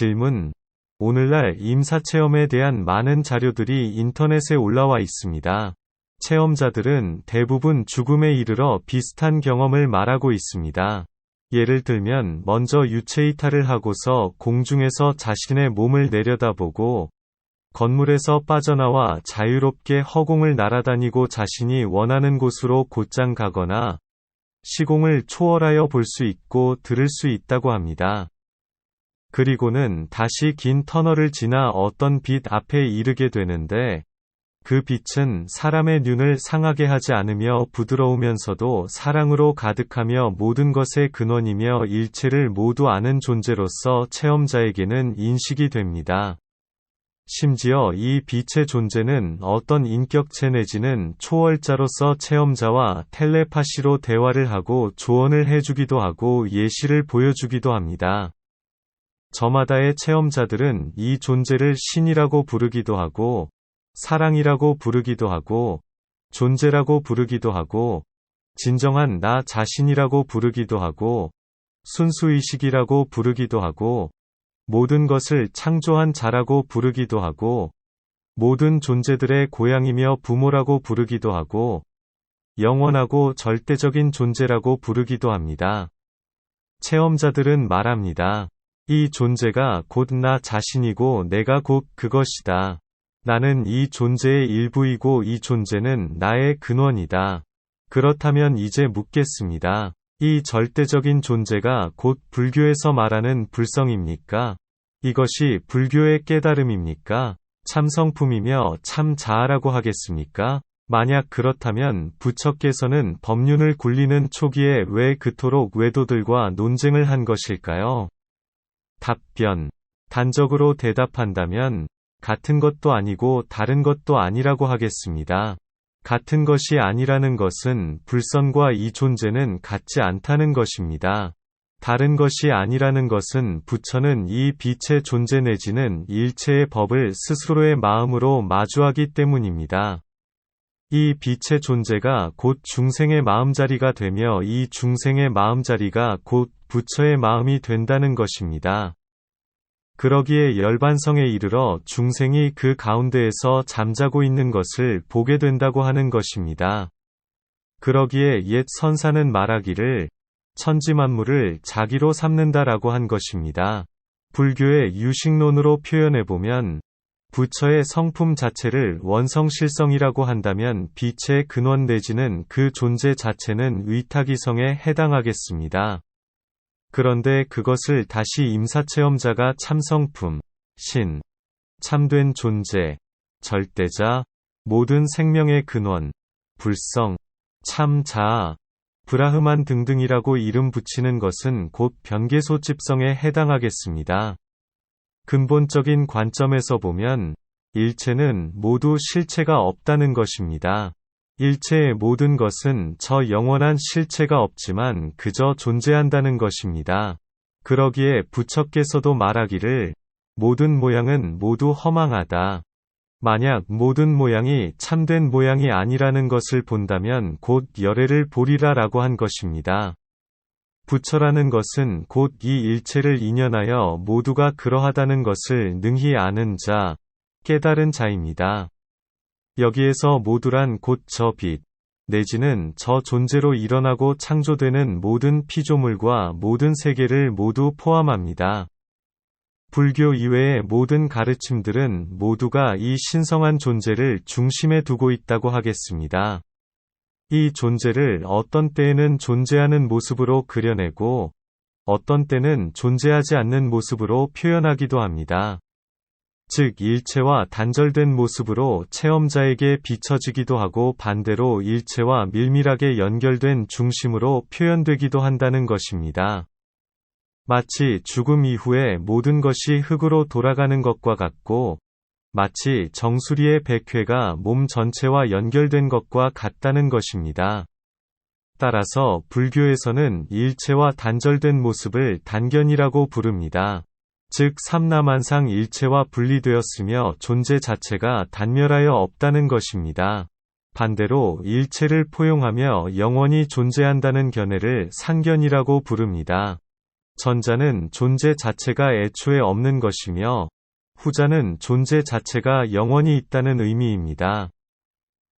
질문. 오늘날 임사체험에 대한 많은 자료들이 인터넷에 올라와 있습니다. 체험자들은 대부분 죽음에 이르러 비슷한 경험을 말하고 있습니다. 예를 들면 먼저 유체이탈을 하고서 공중에서 자신의 몸을 내려다보고 건물에서 빠져나와 자유롭게 허공을 날아다니고 자신이 원하는 곳으로 곧장 가거나 시공을 초월하여 볼 수 있고 들을 수 있다고 합니다. 그리고는 다시 긴 터널을 지나 어떤 빛 앞에 이르게 되는데 그 빛은 사람의 눈을 상하게 하지 않으며 부드러우면서도 사랑으로 가득하며 모든 것의 근원이며 일체를 모두 아는 존재로서 체험자에게는 인식이 됩니다. 심지어 이 빛의 존재는 어떤 인격체 내지는 초월자로서 체험자와 텔레파시로 대화를 하고 조언을 해주기도 하고 예시를 보여주기도 합니다. 저마다의 체험자들은 이 존재를 신이라고 부르기도 하고, 사랑이라고 부르기도 하고, 존재라고 부르기도 하고, 진정한 나 자신이라고 부르기도 하고, 순수의식이라고 부르기도 하고, 모든 것을 창조한 자라고 부르기도 하고, 모든 존재들의 고향이며 부모라고 부르기도 하고, 영원하고 절대적인 존재라고 부르기도 합니다. 체험자들은 말합니다. 이 존재가 곧 나 자신이고 내가 곧 그것이다. 나는 이 존재의 일부이고 이 존재는 나의 근원이다. 그렇다면 이제 묻겠습니다. 이 절대적인 존재가 곧 불교에서 말하는 불성입니까? 이것이 불교의 깨달음입니까? 참성품이며 참 자아라고 하겠습니까? 만약 그렇다면 부처께서는 법륜을 굴리는 초기에 왜 그토록 외도들과 논쟁을 한 것일까요? 답변. 단적으로 대답한다면, 같은 것도 아니고 다른 것도 아니라고 하겠습니다. 같은 것이 아니라는 것은 불선과 이 존재는 같지 않다는 것입니다. 다른 것이 아니라는 것은 부처는 이 빛의 존재 내지는 일체의 법을 스스로의 마음으로 마주하기 때문입니다. 이 빛의 존재가 곧 중생의 마음자리가 되며 이 중생의 마음자리가 곧 부처의 마음이 된다는 것입니다. 그러기에 열반성에 이르러 중생이 그 가운데에서 잠자고 있는 것을 보게 된다고 하는 것입니다. 그러기에 옛 선사는 말하기를 천지만물을 자기로 삼는다라고 한 것입니다. 불교의 유식론으로 표현해보면 부처의 성품 자체를 원성실성이라고 한다면 빛의 근원 내지는 그 존재 자체는 위탁이성에 해당하겠습니다. 그런데 그것을 다시 임사체험자가 참성품, 신, 참된 존재, 절대자, 모든 생명의 근원, 불성, 참자아, 브라흐만 등등이라고 이름 붙이는 것은 곧 변계소집성에 해당하겠습니다. 근본적인 관점에서 보면 일체는 모두 실체가 없다는 것입니다. 일체의 모든 것은 저 영원한 실체가 없지만 그저 존재한다는 것입니다. 그러기에 부처께서도 말하기를 모든 모양은 모두 허망하다. 만약 모든 모양이 참된 모양이 아니라는 것을 본다면 곧 열애를 보리라 라고 한 것입니다. 부처라는 것은 곧 이 일체를 인연하여 모두가 그러하다는 것을 능히 아는 자, 깨달은 자입니다. 여기에서 모두란 곧 저 빛, 내지는 저 존재로 일어나고 창조되는 모든 피조물과 모든 세계를 모두 포함합니다. 불교 이외의 모든 가르침들은 모두가 이 신성한 존재를 중심에 두고 있다고 하겠습니다. 이 존재를 어떤 때에는 존재하는 모습으로 그려내고 어떤 때는 존재하지 않는 모습으로 표현하기도 합니다. 즉 일체와 단절된 모습으로 체험자에게 비춰지기도 하고 반대로 일체와 밀밀하게 연결된 중심으로 표현되기도 한다는 것입니다. 마치 죽음 이후에 모든 것이 흙으로 돌아가는 것과 같고 마치 정수리의 백회가 몸 전체와 연결된 것과 같다는 것입니다. 따라서 불교에서는 일체와 단절된 모습을 단견이라고 부릅니다. 즉 삼라만상 일체와 분리되었으며 존재 자체가 단멸하여 없다는 것입니다. 반대로 일체를 포용하며 영원히 존재한다는 견해를 상견이라고 부릅니다. 전자는 존재 자체가 애초에 없는 것이며, 후자는 존재 자체가 영원히 있다는 의미입니다.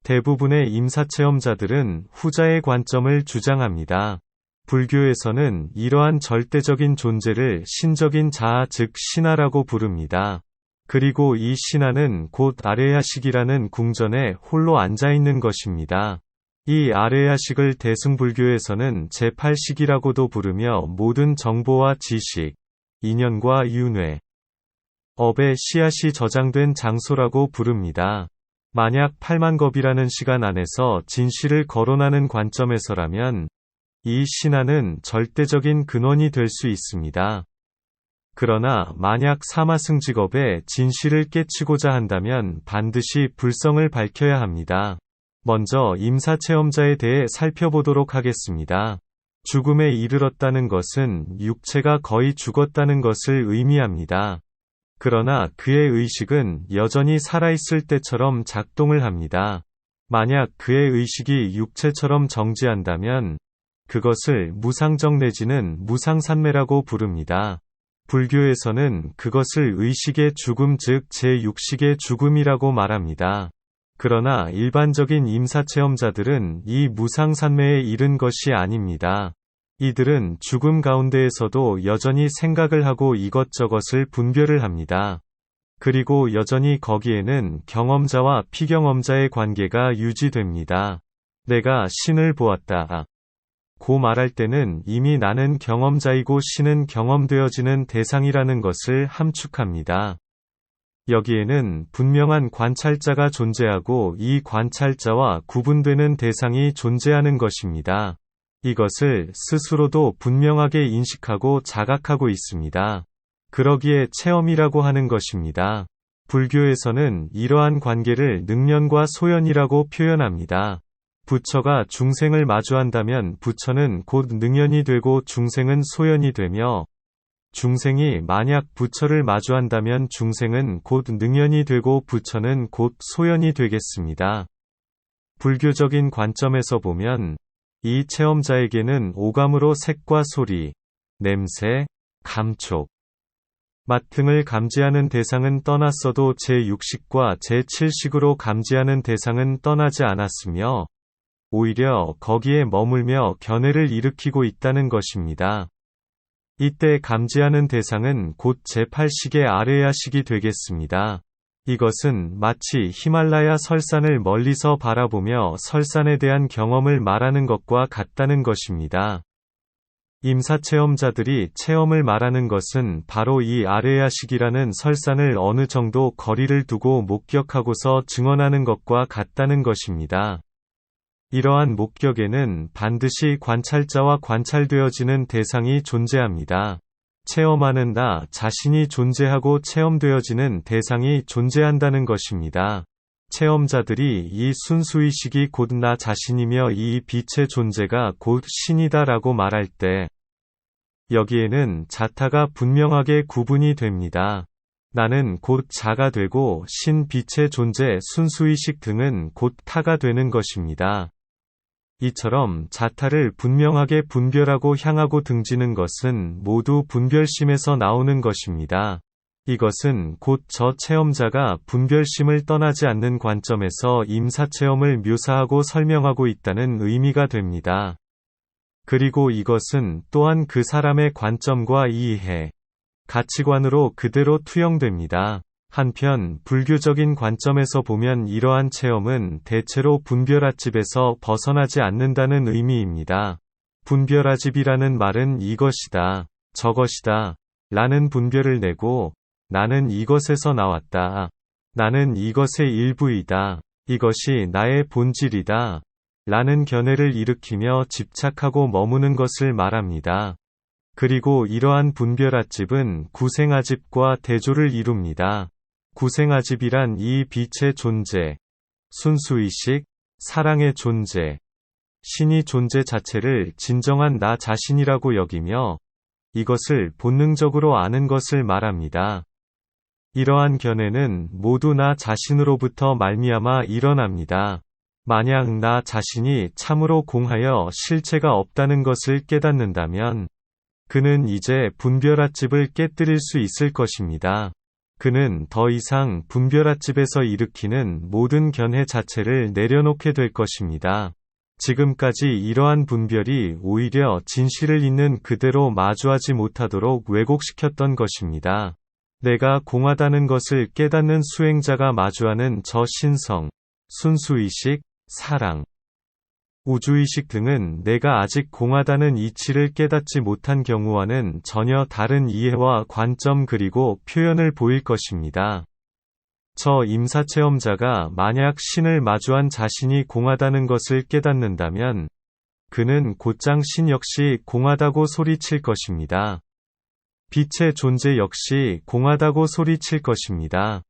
대부분의 임사체험자들은 후자의 관점을 주장합니다. 불교에서는 이러한 절대적인 존재를 신적인 자아 즉 신하라고 부릅니다. 그리고 이 신하는 곧 아레야식이라는 궁전에 홀로 앉아있는 것입니다. 이 아레야식을 대승불교에서는 제8식이라고도 부르며 모든 정보와 지식, 인연과 윤회, 업의 씨앗이 저장된 장소라고 부릅니다. 만약 8만 겁이라는 시간 안에서 진실을 거론하는 관점에서라면 이 신화는 절대적인 근원이 될 수 있습니다. 그러나 만약 사마승 직업의 진실을 깨치고자 한다면 반드시 불성을 밝혀야 합니다. 먼저 임사체험자에 대해 살펴보도록 하겠습니다. 죽음에 이르렀다는 것은 육체가 거의 죽었다는 것을 의미합니다. 그러나 그의 의식은 여전히 살아있을 때처럼 작동을 합니다. 만약 그의 의식이 육체처럼 정지한다면 그것을 무상정 내지는 무상산매라고 부릅니다. 불교에서는 그것을 의식의 죽음 즉 제6식의 죽음이라고 말합니다. 그러나 일반적인 임사체험자들은 이 무상산매에 이른 것이 아닙니다. 이들은 죽음 가운데에서도 여전히 생각을 하고 이것저것을 분별을 합니다. 그리고 여전히 거기에는 경험자와 피경험자의 관계가 유지됩니다. 내가 신을 보았다. 고 말할 때는 이미 나는 경험자이고 신은 경험되어지는 대상이라는 것을 함축합니다. 여기에는 분명한 관찰자가 존재하고 이 관찰자와 구분되는 대상이 존재하는 것입니다. 이것을 스스로도 분명하게 인식하고 자각하고 있습니다. 그러기에 체험이라고 하는 것입니다. 불교에서는 이러한 관계를 능련과 소연이라고 표현합니다. 부처가 중생을 마주한다면 부처는 곧 능연이 되고 중생은 소연이 되며 중생이 만약 부처를 마주한다면 중생은 곧 능연이 되고 부처는 곧 소연이 되겠습니다. 불교적인 관점에서 보면 이 체험자에게는 오감으로 색과 소리, 냄새, 감촉, 맛 등을 감지하는 대상은 떠났어도 제6식과 제7식으로 감지하는 대상은 떠나지 않았으며 오히려 거기에 머물며 견해를 일으키고 있다는 것입니다. 이때 감지하는 대상은 곧 제8식의 아레야식이 되겠습니다. 이것은 마치 히말라야 설산을 멀리서 바라보며 설산에 대한 경험을 말하는 것과 같다는 것입니다. 임사체험자들이 체험을 말하는 것은 바로 이 아레야식이라는 설산을 어느 정도 거리를 두고 목격하고서 증언하는 것과 같다는 것입니다. 이러한 목격에는 반드시 관찰자와 관찰되어지는 대상이 존재합니다. 체험하는 나 자신이 존재하고 체험되어지는 대상이 존재한다는 것입니다. 체험자들이 이 순수의식이 곧 나 자신이며 이 빛의 존재가 곧 신이다 라고 말할 때 여기에는 자타가 분명하게 구분이 됩니다. 나는 곧 자가 되고 신 빛의 존재 순수의식 등은 곧 타가 되는 것입니다. 이처럼 자타를 분명하게 분별하고 향하고 등지는 것은 모두 분별심에서 나오는 것입니다. 이것은 곧 저 체험자가 분별심을 떠나지 않는 관점에서 임사체험을 묘사하고 설명하고 있다는 의미가 됩니다. 그리고 이것은 또한 그 사람의 관점과 이해, 가치관으로 그대로 투영됩니다. 한편 불교적인 관점에서 보면 이러한 체험은 대체로 분별아집에서 벗어나지 않는다는 의미입니다. 분별아집이라는 말은 이것이다, 저것이다, 라는 분별을 내고 나는 이것에서 나왔다. 나는 이것의 일부이다. 이것이 나의 본질이다. 라는 견해를 일으키며 집착하고 머무는 것을 말합니다. 그리고 이러한 분별아집은 구생아집과 대조를 이룹니다. 구생아집이란 이 빛의 존재, 순수의식, 사랑의 존재, 신이 존재 자체를 진정한 나 자신이라고 여기며 이것을 본능적으로 아는 것을 말합니다. 이러한 견해는 모두 나 자신으로부터 말미암아 일어납니다. 만약 나 자신이 참으로 공하여 실체가 없다는 것을 깨닫는다면 그는 이제 분별아집을 깨뜨릴 수 있을 것입니다. 그는 더 이상 분별아집에서 일으키는 모든 견해 자체를 내려놓게 될 것입니다. 지금까지 이러한 분별이 오히려 진실을 있는 그대로 마주하지 못하도록 왜곡시켰던 것입니다. 내가 공하다는 것을 깨닫는 수행자가 마주하는 저 신성, 순수의식, 사랑, 우주의식 등은 내가 아직 공하다는 이치를 깨닫지 못한 경우와는 전혀 다른 이해와 관점 그리고 표현을 보일 것입니다. 저 임사체험자가 만약 신을 마주한 자신이 공하다는 것을 깨닫는다면 그는 곧장 신 역시 공하다고 소리칠 것입니다. 빛의 존재 역시 공하다고 소리칠 것입니다.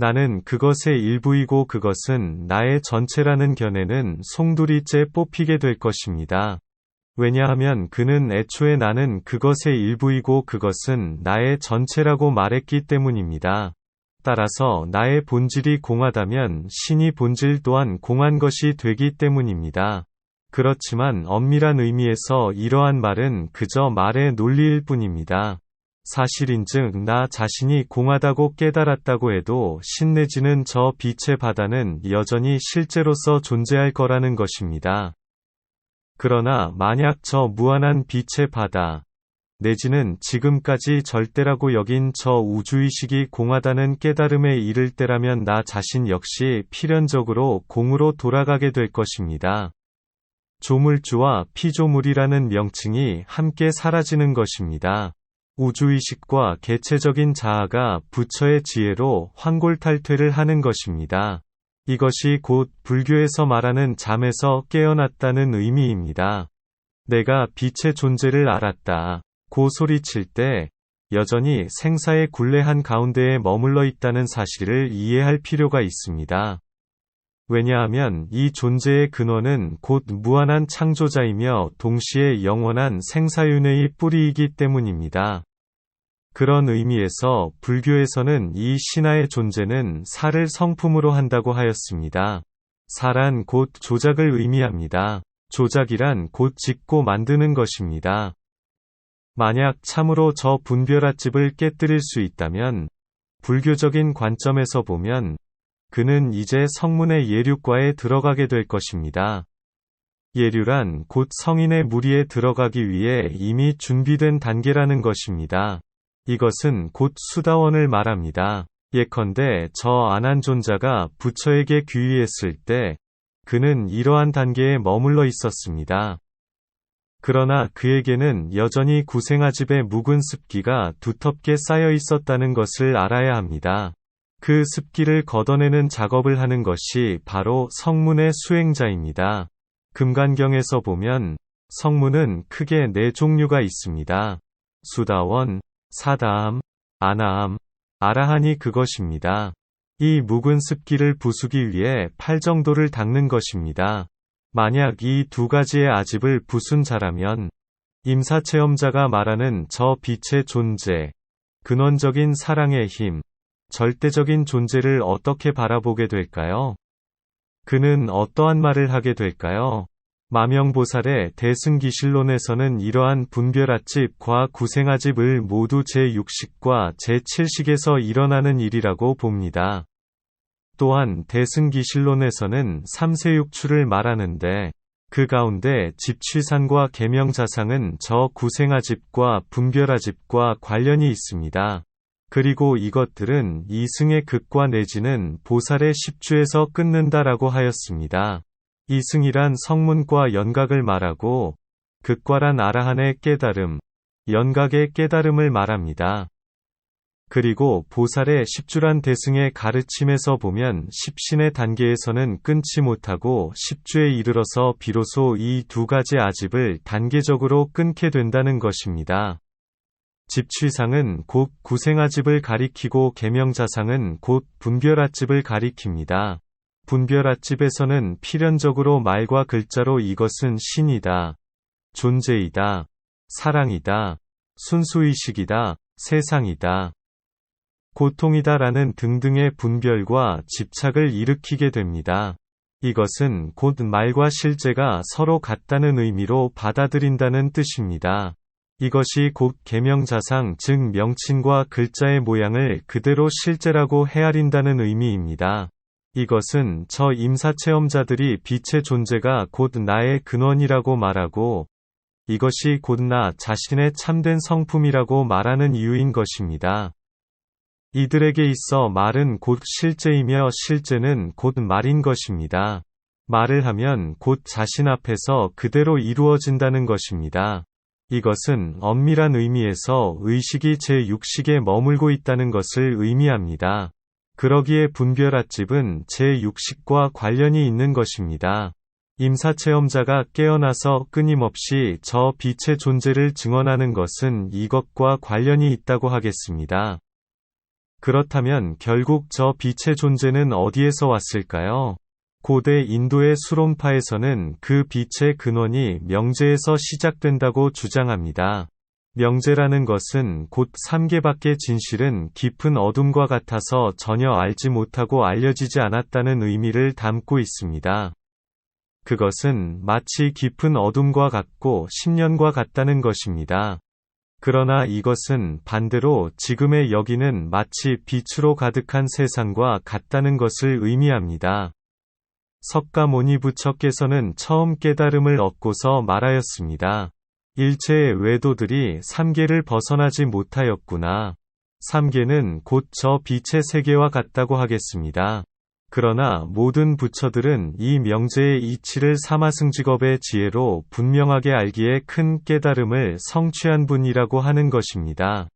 나는 그것의 일부이고 그것은 나의 전체라는 견해는 송두리째 뽑히게 될 것입니다. 왜냐하면 그는 애초에 나는 그것의 일부이고 그것은 나의 전체라고 말했기 때문입니다. 따라서 나의 본질이 공하다면 신이 본질 또한 공한 것이 되기 때문입니다. 그렇지만 엄밀한 의미에서 이러한 말은 그저 말의 논리일 뿐입니다. 사실인즉 나 자신이 공하다고 깨달았다고 해도 신 내지는 저 빛의 바다는 여전히 실제로서 존재할 거라는 것입니다. 그러나 만약 저 무한한 빛의 바다, 내지는 지금까지 절대라고 여긴 저 우주의식이 공하다는 깨달음에 이를 때라면 나 자신 역시 필연적으로 공으로 돌아가게 될 것입니다. 조물주와 피조물이라는 명칭이 함께 사라지는 것입니다. 우주의식과 개체적인 자아가 부처의 지혜로 환골탈퇴를 하는 것입니다. 이것이 곧 불교에서 말하는 잠에서 깨어났다는 의미입니다. 내가 빛의 존재를 알았다. 고 소리칠 때 여전히 생사의 굴레한 가운데에 머물러 있다는 사실을 이해할 필요가 있습니다. 왜냐하면 이 존재의 근원은 곧 무한한 창조자이며 동시에 영원한 생사윤회의 뿌리이기 때문입니다. 그런 의미에서 불교에서는 이 신화의 존재는 사를 성품으로 한다고 하였습니다. 사란 곧 조작을 의미합니다. 조작이란 곧 짓고 만드는 것입니다. 만약 참으로 저 분별아집을 깨뜨릴 수 있다면 불교적인 관점에서 보면 그는 이제 성문의 예류과에 들어가게 될 것입니다. 예류란 곧 성인의 무리에 들어가기 위해 이미 준비된 단계라는 것입니다. 이것은 곧 수다원을 말합니다. 예컨대 저 안한존자가 부처에게 귀의했을 때 그는 이러한 단계에 머물러 있었습니다. 그러나 그에게는 여전히 구생아집의 묵은 습기가 두텁게 쌓여 있었다는 것을 알아야 합니다. 그 습기를 걷어내는 작업을 하는 것이 바로 성문의 수행자입니다. 금간경에서 보면 성문은 크게 네 종류가 있습니다. 수다원, 사다함, 아나함, 아라한이 그것입니다. 이 묵은 습기를 부수기 위해 팔 정도를 닦는 것입니다. 만약 이 두 가지의 아집을 부순 자라면 임사체험자가 말하는 저 빛의 존재, 근원적인 사랑의 힘, 절대적인 존재를 어떻게 바라보게 될까요? 그는 어떠한 말을 하게 될까요? 마명보살의 대승기실론에서는 이러한 분별아집과 구생아집을 모두 제6식과 제7식에서 일어나는 일이라고 봅니다. 또한 대승기실론에서는 삼세육추를 말하는데 그 가운데 집취산과 계명자상은 저 구생아집과 분별아집과 관련이 있습니다. 그리고 이것들은 이승의 극과 내지는 보살의 십주에서 끊는다라고 하였습니다. 이승이란 성문과 연각을 말하고 극과란 아라한의 깨달음, 연각의 깨달음을 말합니다. 그리고 보살의 십주란 대승의 가르침에서 보면 십신의 단계에서는 끊지 못하고 십주에 이르러서 비로소 이 두 가지 아집을 단계적으로 끊게 된다는 것입니다. 집취상은 곧 구생아집을 가리키고 계명자상은 곧 분별아집을 가리킵니다. 분별아집에서는 필연적으로 말과 글자로 이것은 신이다, 존재이다, 사랑이다, 순수의식이다, 세상이다, 고통이다라는 등등의 분별과 집착을 일으키게 됩니다. 이것은 곧 말과 실제가 서로 같다는 의미로 받아들인다는 뜻입니다. 이것이 곧 계명자상 즉 명칭과 글자의 모양을 그대로 실제라고 헤아린다는 의미입니다. 이것은 저 임사체험자들이 빛의 존재가 곧 나의 근원이라고 말하고 이것이 곧 나 자신의 참된 성품이라고 말하는 이유인 것입니다. 이들에게 있어 말은 곧 실제이며 실제는 곧 말인 것입니다. 말을 하면 곧 자신 앞에서 그대로 이루어진다는 것입니다. 이것은 엄밀한 의미에서 의식이 제6식에 머물고 있다는 것을 의미합니다. 그러기에 분별앗집은 제6식과 관련이 있는 것입니다. 임사체험자가 깨어나서 끊임없이 저 빛의 존재를 증언하는 것은 이것과 관련이 있다고 하겠습니다. 그렇다면 결국 저 빛의 존재는 어디에서 왔을까요? 고대 인도의 수론파에서는 그 빛의 근원이 명제에서 시작된다고 주장합니다. 명제라는 것은 곧 삼계밖의 진실은 깊은 어둠과 같아서 전혀 알지 못하고 알려지지 않았다는 의미를 담고 있습니다. 그것은 마치 깊은 어둠과 같고 10년과 같다는 것입니다. 그러나 이것은 반대로 지금의 여기는 마치 빛으로 가득한 세상과 같다는 것을 의미합니다. 석가모니 부처께서는 처음 깨달음을 얻고서 말하였습니다. 일체의 외도들이 삼계를 벗어나지 못하였구나. 삼계는 곧 저 빛의 세계와 같다고 하겠습니다. 그러나 모든 부처들은 이 명제의 이치를 사마승직업의 지혜로 분명하게 알기에 큰 깨달음을 성취한 분이라고 하는 것입니다.